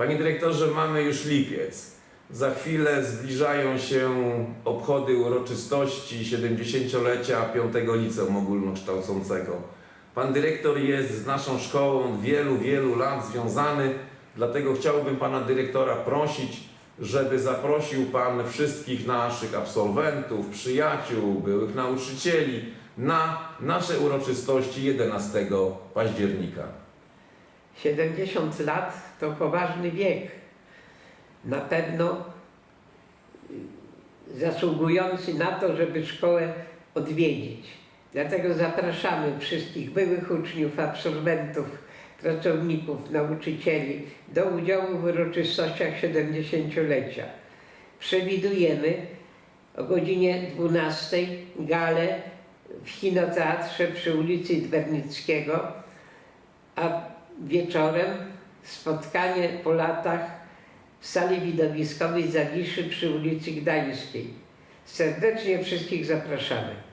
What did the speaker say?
Panie dyrektorze, mamy już lipiec. Za chwilę zbliżają się obchody uroczystości 70-lecia 5 Liceum Ogólnokształcącego. Pan dyrektor jest z naszą szkołą od wielu, wielu lat związany, dlatego chciałbym pana dyrektora prosić, żeby zaprosił pan wszystkich naszych absolwentów, przyjaciół, byłych nauczycieli na nasze uroczystości 11 października. 70 lat to poważny wiek. Na pewno zasługujący na to, żeby szkołę odwiedzić. Dlatego zapraszamy wszystkich byłych uczniów, absolwentów, pracowników, nauczycieli do udziału w uroczystościach 70-lecia. Przewidujemy o godzinie 12 galę w Kinoteatrze przy ulicy Dwernickiego, a wieczorem spotkanie po latach w sali widowiskowej Zawiszy przy ulicy Gdańskiej. Serdecznie wszystkich zapraszamy.